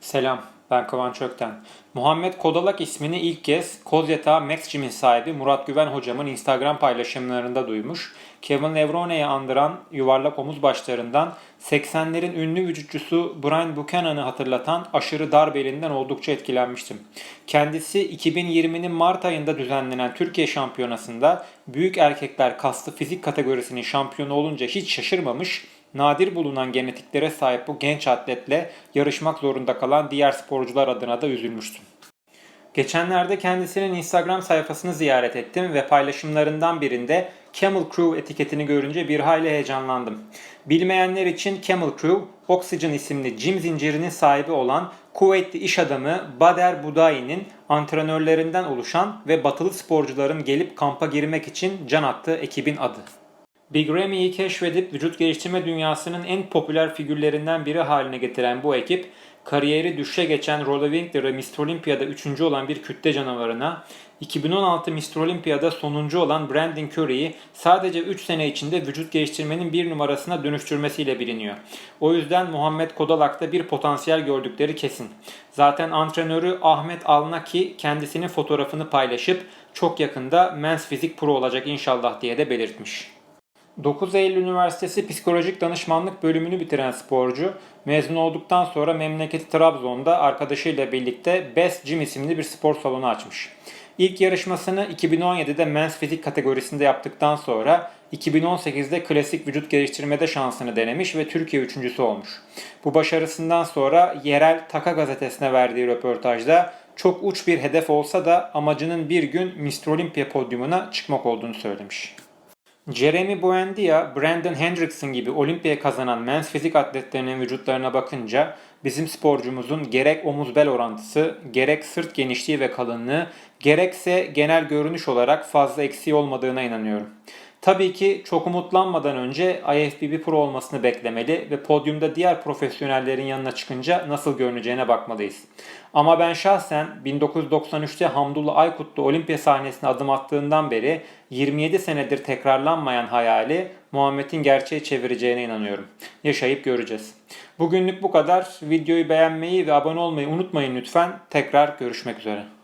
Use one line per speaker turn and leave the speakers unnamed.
Selam, ben Kıvanç Ökten. Muhammed Kodalak ismini ilk kez Koz Yatağı Max Gym'in sahibi Murat Güven hocamın Instagram paylaşımlarında duymuş. Kevin Levrone'yi andıran yuvarlak omuz başlarından 80'lerin ünlü vücutçusu Brian Buchanan'ı hatırlatan aşırı dar belinden oldukça etkilenmiştim. Kendisi 2020'nin Mart ayında düzenlenen Türkiye Şampiyonası'nda büyük erkekler kaslı fizik kategorisinin şampiyonu olunca hiç şaşırmamış nadir bulunan genetiklere sahip bu genç atletle yarışmak zorunda kalan diğer sporcular adına da üzülmüştüm. Geçenlerde kendisinin Instagram sayfasını ziyaret ettim ve paylaşımlarından birinde Camel Crew etiketini görünce bir hayli heyecanlandım. Bilmeyenler için Camel Crew, Oxygen isimli gym zincirinin sahibi olan Kuveytli iş adamı Bader Budai'nin antrenörlerinden oluşan ve batılı sporcuların gelip kampa girmek için can attığı ekibin adı. Big Remy'yi keşfedip vücut geliştirme dünyasının en popüler figürlerinden biri haline getiren bu ekip, kariyeri düşüşe geçen Rolla Winkler'ı Mr. Olympia'da 3. olan bir kütle canavarına, 2016 Mr. Olympia'da sonuncu olan Brandon Curry'i sadece 3 sene içinde vücut geliştirmenin bir numarasına dönüştürmesiyle biliniyor. O yüzden Muhammed Kodalak'ta bir potansiyel gördükleri kesin. Zaten antrenörü Ahmet Alnaki kendisinin fotoğrafını paylaşıp çok yakında Men's Physique Pro olacak inşallah diye de belirtmiş. 9 Eylül Üniversitesi Psikolojik Danışmanlık bölümünü bitiren sporcu, mezun olduktan sonra memleketi Trabzon'da arkadaşıyla birlikte Best Gym isimli bir spor salonu açmış. İlk yarışmasını 2017'de Men's Fizik kategorisinde yaptıktan sonra 2018'de klasik vücut geliştirmede şansını denemiş ve Türkiye üçüncüsü olmuş. Bu başarısından sonra yerel Taka gazetesine verdiği röportajda çok uç bir hedef olsa da amacının bir gün Mr. Olympia podyumuna çıkmak olduğunu söylemiş. Jeremy Buendia, Brandon Hendrickson gibi olimpiya kazanan mens fizik atletlerinin vücutlarına bakınca bizim sporcumuzun gerek omuz bel orantısı, gerek sırt genişliği ve kalınlığı, gerekse genel görünüş olarak fazla eksiği olmadığına inanıyorum. Tabii ki çok umutlanmadan önce IFBB Pro olmasını beklemeli ve podyumda diğer profesyonellerin yanına çıkınca nasıl görüneceğine bakmalıyız. Ama ben şahsen 1993'te Hamdullah Aykut'ta olimpiya sahnesine adım attığından beri 27 senedir tekrarlanmayan hayali Muhammed'in gerçeğe çevireceğine inanıyorum. Yaşayıp göreceğiz. Bugünlük bu kadar. Videoyu beğenmeyi ve abone olmayı unutmayın lütfen. Tekrar görüşmek üzere.